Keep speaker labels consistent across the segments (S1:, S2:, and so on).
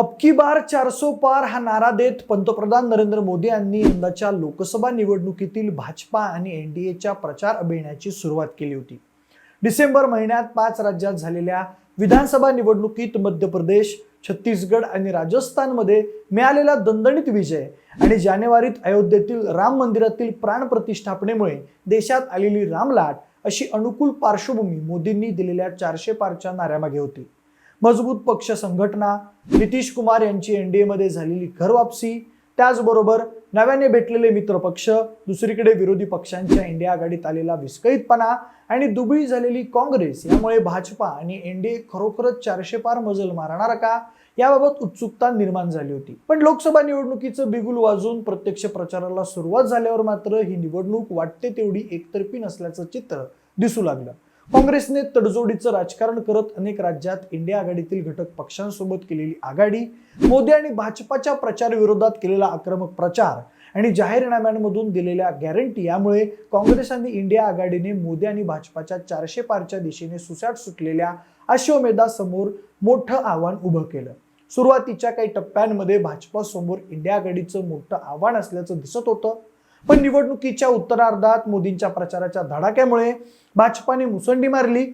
S1: अबकी बार चारसो पार हा नारा देत पंतप्रधान नरेंद्र मोदी यांनी यंदाच्या लोकसभा निवडणुकीतील भाजपा आणि एनडीएच्या प्रचार अभियानाची सुरुवात केली होती. डिसेंबर महिन्यात पाच राज्यात झालेल्या विधानसभा निवडणुकीत मध्य प्रदेश छत्तीसगड आणि राजस्थानमध्ये मिळालेला दणदणीत विजय आणि जानेवारीत अयोध्येतील राम मंदिरातील प्राण प्रतिष्ठापनेमुळे देशात आलेली रामलाट अशी अनुकूल पार्श्वभूमी मोदींनी दिलेल्या चारशे पारच्या नाऱ्यामागे होती. मजबूत पक्ष संघटना नितीश कुमार यांची एनडीएमध्ये झालेली घरवापसी त्याचबरोबर नव्याने भेटलेले मित्रपक्ष दुसरीकडे विरोधी पक्षांच्या इंडिया आघाडीत आलेला विस्कळीतपणा आणि दुबळी झालेली काँग्रेस यामुळे भाजपा आणि एनडीए खरोखरच चारशे पार मजल मारणार का? याबाबत उत्सुकता निर्माण झाली होती. पण लोकसभा निवडणुकीचं बिगुल वाजून प्रत्यक्ष प्रचाराला सुरुवात झाल्यावर मात्र ही निवडणूक वाटते तेवढी एकतर्फी नसल्याचं चित्र दिसू लागलं. काँग्रेसने तडजोडीचं राजकारण करत अनेक राज्यात इंडिया आघाडीतील घटक पक्षांसोबत केलेली आघाडी मोदी आणि भाजपाच्या प्रचार विरोधात केलेला आक्रमक प्रचार आणि जाहीरनाम्यांमधून दिलेल्या गॅरंटी यामुळे काँग्रेस आणि इंडिया आघाडीने मोदी आणि भाजपाच्या चारशे पारच्या दिशेने सुसाट सुटलेल्या अश्वमेधासमोर मोठं आव्हान उभं केलं. सुरुवातीच्या काही टप्प्यांमध्ये भाजपासमोर इंडिया आघाडीचं मोठं आव्हान असल्याचं दिसत होतं. पण निवडणुकीच्या उत्तरार्धात मोदींच्या प्रचाराच्या धडाक्यामुळे भाजपाने मुसंडी मारली.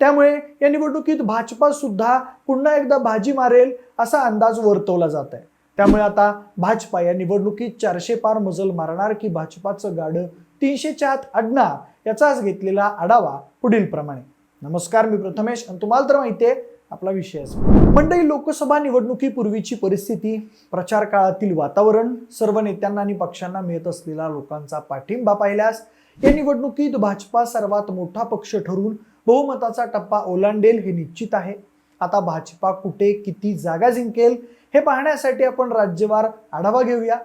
S1: त्यामुळे या निवडणुकीत भाजपा सुद्धा पुन्हा एकदा भाजी मारेल असा अंदाज वर्तवला जात आहे त्यामुळे आता भाजपा या निवडणुकीत चारशे पार मजल मारणार की भाजपाचं गाडं तीनशेच्या आत अडणार याचाच घेतलेला आढावा पुढील प्रमाणे नमस्कार मी प्रथमेश आणि तुम्हाला तर माहिती आहे आपला विषय असा मंडळी लोकसभा निवडणुकीपूर्वीची परिस्थिती प्रचार काळातील वातावरण सर्व नेत्यांना आणि पक्षांना मिळत असलेला लोकांचा पाठिंबा पाहिल्यास या निवडणुकीत भाजपा सर्वात मोठा पक्ष ठरून बहुमताचा टप्पा ओलांडेल हे निश्चित आहे. आता भाजपा कुठे किती जागा जिंकेल हे पाहण्यासाठी आपण राज्यवार आढावा घेऊया.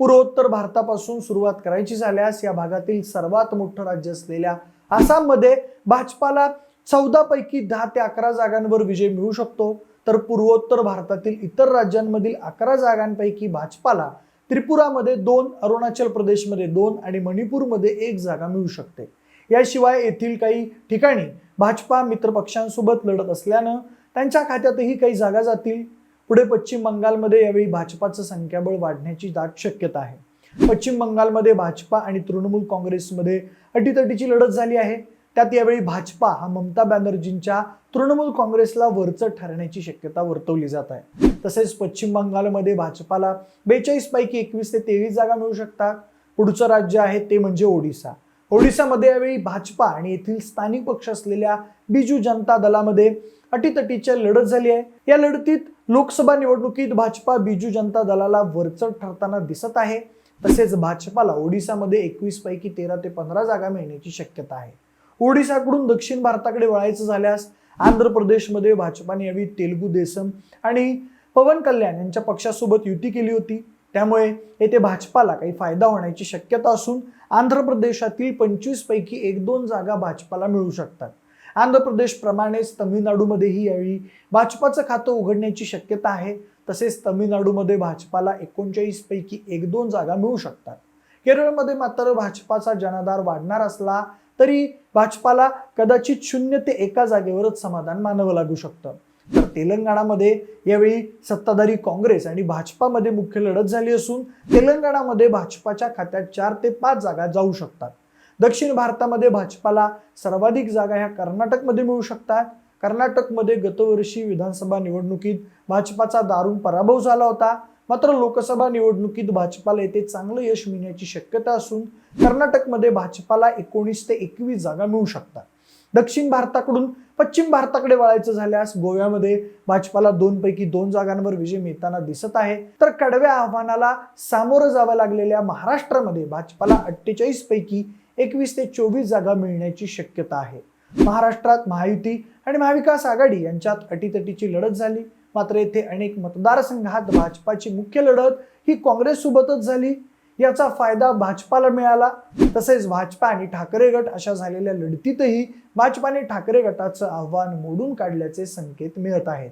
S1: पूर्वोत्तर भारतापासून सुरुवात करायची झाल्यास या भागातील सर्वात मोठं राज्य असलेल्या आसाममध्ये भाजपाला चौदापैकी दहा ते अकरा जागांवर विजय मिळू शकतो. तर पूर्वोत्तर भारतातील इतर राज्यांमधील अकरा जागांपैकी भाजपाला त्रिपुरामध्ये दोन अरुणाचल प्रदेशमध्ये दोन आणि मणिपूरमध्ये एक जागा मिळू शकते. याशिवाय येथील काही ठिकाणी भाजपा मित्रपक्षांसोबत लढत असल्यानं त्यांच्या खात्यातही काही जागा जातील. पुढे पश्चिम बंगालमध्ये यावेळी भाजपाचं संख्याबळ वाढण्याची दाट शक्यता आहे. पश्चिम बंगालमध्ये भाजपा आणि तृणमूल काँग्रेसमध्ये अटीतटीची लढत झाली आहे. त्यात यावेळी भाजपा हा ममता बॅनर्जींच्या तृणमूल काँग्रेसला वरचं ठरण्याची शक्यता वर्तवली जात आहे. तसेच पश्चिम बंगालमध्ये भाजपाला बेचाळीस पैकी एकवीस ते तेवीस जागा मिळू शकतात. पुढचं राज्य आहे ते म्हणजे ओडिसा. ओडिसामध्ये यावेळी भाजपा आणि येथील स्थानिक पक्ष असलेल्या बिजू जनता दलामध्ये अटीतटीच्या लढत झाली आहे. या लढतीत लोकसभा निवडणुकीत भाजपा बिजू जनता दलाला वरचढ ठरताना दिसत आहे. तसेच भाजपाला ओडिसामध्ये एकवीस पैकी तेरा ते पंधरा जागा मिळण्याची शक्यता आहे. ओडिसाकडून दक्षिण भारताकडे वळायचं झाल्यास आंध्र प्रदेशमध्ये भाजपाने यावेळी तेलुगू देसम आणि पवन कल्याण यांच्या पक्षासोबत युती केली होती. त्यामुळे येथे भाजपाला काही फायदा होण्याची शक्यता असून आंध्र प्रदेशातील पंचवीस पैकी एक दोन जागा भाजपाला मिळू शकतात. आंध्र प्रदेशप्रमाणेच तमिळनाडूमध्येही यावेळी भाजपाचं खातं उघडण्याची शक्यता आहे. तसेच तमिळनाडूमध्ये भाजपाला एकोणचाळीस पैकी एक दोन जागा मिळू शकतात. केरळमध्ये मात्र भाजपाचा जनाधार वाढणार असला तरी भाजपाला कदाचित शून्य ते एका जागेवरच समाधान मानावं लागू शकतं. तर तेलंगणामध्ये यावेळी सत्ताधारी काँग्रेस आणि भाजपामध्ये मुख्य लढत झाली असून तेलंगणामध्ये भाजपाच्या खात्यात चार ते पाच जागा जाऊ शकतात. दक्षिण भारतामध्ये भाजपाला सर्वाधिक जागा ह्या कर्नाटकमध्ये मिळू शकतात. कर्नाटकमध्ये गतवर्षी विधानसभा निवडणुकीत भाजपाचा दारुण पराभव झाला होता. मात्र लोकसभा निवडणुकीत भाजपाला येथे चांगलं यश मिळण्याची शक्यता असून कर्नाटकमध्ये भाजपाला एकोणीस ते एकवीस जागा मिळू शकतात. दक्षिण भारताकडून पश्चिम भारताकडे वळायचं झाल्यास गोव्यामध्ये भाजपाला दोन पैकी दोन जागांवर विजय मिळताना दिसत आहे. तर कडव्या आव्हानाला सामोरं जावं लागलेल्या महाराष्ट्रामध्ये भाजपाला अठ्ठेचाळीस पैकी एकवीस ते चोवीस जागा मिळण्याची शक्यता आहे. महाराष्ट्रात महायुती आणि महाविकास आघाडी यांच्यात अटीतटीची लढत झाली. मात्र येथे अनेक मतदारसंघात भाजपाची मुख्य लढत ही काँग्रेससोबतच झाली. याचा फायदा भाजपाला मिळाला. तसेच भाजपा आणि ठाकरे गट अशा झालेल्या लढतीतही भाजपाने ठाकरे गटाचं आव्हान मोडून काढल्याचे संकेत मिळत आहेत.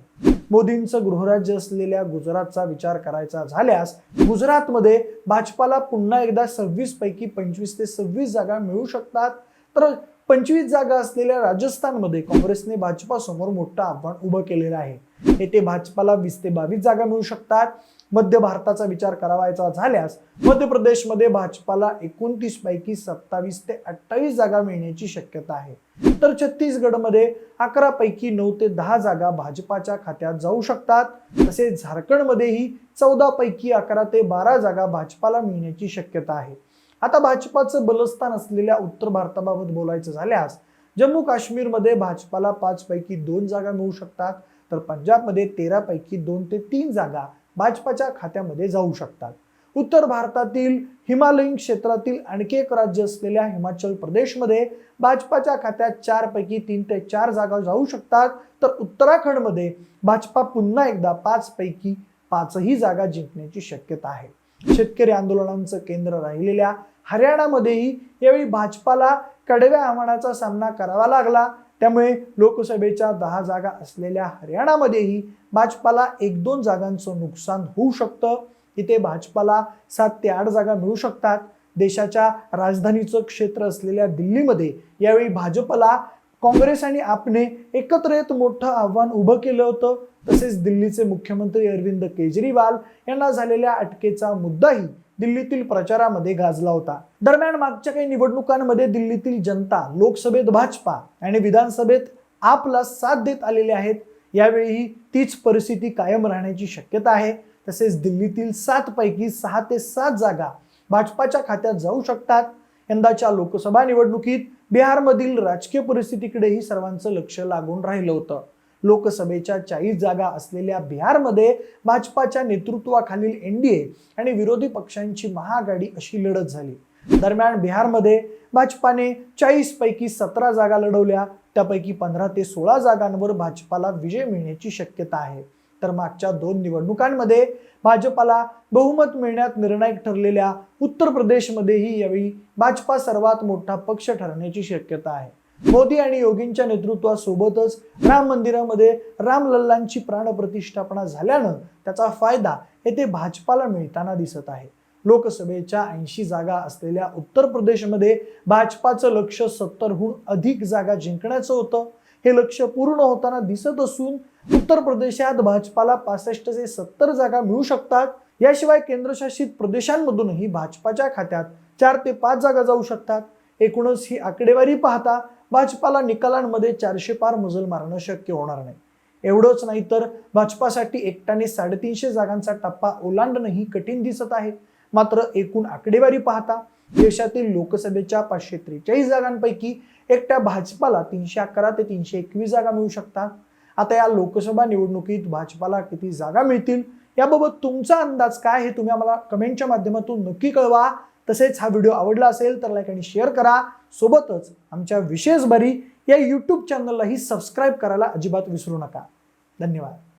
S1: मोदींचं गृहराज्य असलेल्या गुजरातचा विचार करायचा झाल्यास गुजरातमध्ये भाजपाला पुन्हा एकदा सव्वीस पैकी पंचवीस ते सव्वीस जागा मिळू शकतात. तर पंचवीस जागा असलेल्या राजस्थानमध्ये काँग्रेसने भाजपासमोर मोठं आव्हान उभं केलेलं आहे. येथे भाजपाला वीस ते बावीस जागा मिळू शकतात. मध्य भारताचा विचार करावायचा झाल्यास मध्य प्रदेशमध्ये भाजपाला एकोणतीस पैकी सत्तावीस ते अठ्ठावीस जागा मिळण्याची शक्यता आहे. तर छत्तीसगडमध्ये अकरा पैकी नऊ ते दहा जागा भाजपाच्या खात्यात जाऊ शकतात. तसेच झारखंडमध्येही चौदा पैकी अकरा ते बारा जागा भाजपाला मिळण्याची शक्यता आहे. आता भाजपाचं बलस्थान असलेल्या उत्तर भारताबाबत बोलायचं झाल्यास जम्मू काश्मीरमध्ये भाजपाला पाचपैकी दोन जागा मिळू शकतात तर पंजाबमध्ये तेरापैकी दोन ते तीन जागा भाजपाच्या खात्यामध्ये जाऊ शकतात. उत्तर भारतातील हिमालयीन क्षेत्रातील आणखी एक राज्य असलेल्या हिमाचल प्रदेशमध्ये भाजपाच्या खात्यात चारपैकी तीन ते चार जागा जाऊ शकतात तर उत्तराखंडमध्ये भाजपा पुन्हा एकदा पाच पैकी पाचही जागा जिंकण्याची शक्यता आहे. शेतकरी आंदोलनांचं केंद्र राहिलेल्या हरियाणामध्येही यावेळी भाजपाला कडव्या आव्हानाचा सामना करावा लागला. त्यामुळे लोकसभेच्या दहा जागा असलेल्या हरियाणामध्येही भाजपाला एक दोन जागांचं नुकसान होऊ शकतं. इथे भाजपाला सात ते आठ जागा मिळू शकतात. देशाच्या राजधानीचं क्षेत्र असलेल्या दिल्लीमध्ये यावेळी भाजपला काँग्रेस आणि आपने एकत्र येत मोठं आव्हान उभं केलं होतं. तसेच दिल्लीचे मुख्यमंत्री अरविंद केजरीवाल यांना झालेल्या अटकेचा मुद्दाही दिल्लीतील प्रचारामध्ये गाजला होता. दरम्यान मागच्या काही निवडणुकांमध्ये दिल्लीतील जनता लोकसभेत भाजपा आणि विधानसभेत आपला साथ देत आलेले आहेत. यावेळीही तीच परिस्थिती कायम राहण्याची शक्यता आहे. तसेच दिल्लीतील सात पैकी सहा ते सात जागा भाजपाच्या खात्यात जाऊ शकतात. यंदाच्या लोकसभा निवडणुकीत बिहारमधील राजकीय परिस्थितीकडेही सर्वांचं लक्ष लागून राहिलं होतं. लोकसभेच्या चाळीस जागा असलेल्या बिहारमध्ये भाजपाच्या नेतृत्वाखालील एनडीए आणि विरोधी पक्षांची महाआघाडी अशी लढत झाली. दरम्यान बिहारमध्ये भाजपाने चाळीस पैकी सतरा जागा लढवल्या. त्यापैकी पंधरा ते सोळा जागांवर भाजपाला विजय मिळण्याची शक्यता आहे. तर मागच्या दोन निवडणुकांमध्ये भाजपाला बहुमत मिळण्यात निर्णायक ठरलेल्या उत्तर प्रदेशमध्येही यावेळी भाजपा सर्वात मोठा पक्ष ठरण्याची शक्यता आहे. मोदी आणि योगींच्या नेतृत्वासोबतच राम मंदिरामध्ये रामलल्लांची प्राणप्रतिष्ठापना झाल्यानं त्याचा फायदा येथे भाजपाला मिळताना दिसत आहे. लोकसभेच्या ऐंशी जागा असलेल्या उत्तर प्रदेशमध्ये भाजपाचं लक्ष सत्तरहून अधिक जागा जिंकण्याचं होतं. हे लक्ष पूर्ण होताना दिसत असून उत्तर प्रदेशात भाजपाला पासष्ट ते सत्तर जागा मिळू शकतात. याशिवाय केंद्रशासित प्रदेशांमधूनही भाजपाच्या खात्यात चार ते पाच जागा जाऊ शकतात. एकूणच ही आकडेवारी पाहता भाजपाला निकालांमध्ये चारशे पार मजल मारणं शक्य होणार नाही. एवढंच नाही तर भाजपासाठी एकट्याने साडेतीनशे जागांचा टप्पा ओलांडणंही कठीण दिसत आहे. मात्र एकूण आकडेवारी पाहता देशातील लोकसभेच्या पाचशे त्रेचाळीस जागांपैकी एकट्या भाजपाला तीनशे अकरा ते तीनशे एकवीस जागा मिळू शकतात. आता या लोकसभा निवडणुकीत भाजपाला किती जागा मिळतील? याबाबत तुमचा अंदाज काय हे तुम्ही आम्हाला कमेंटच्या माध्यमातून नक्की कळवा. तसेच हा व्हिडिओ आवडला असेल तर लाईक आणि शेअर करा. सोबतच आमच्या विशेष बरी या यूट्यूब चॅनललाही सबस्क्राईब करायला अजिबात विसरू नका. धन्यवाद.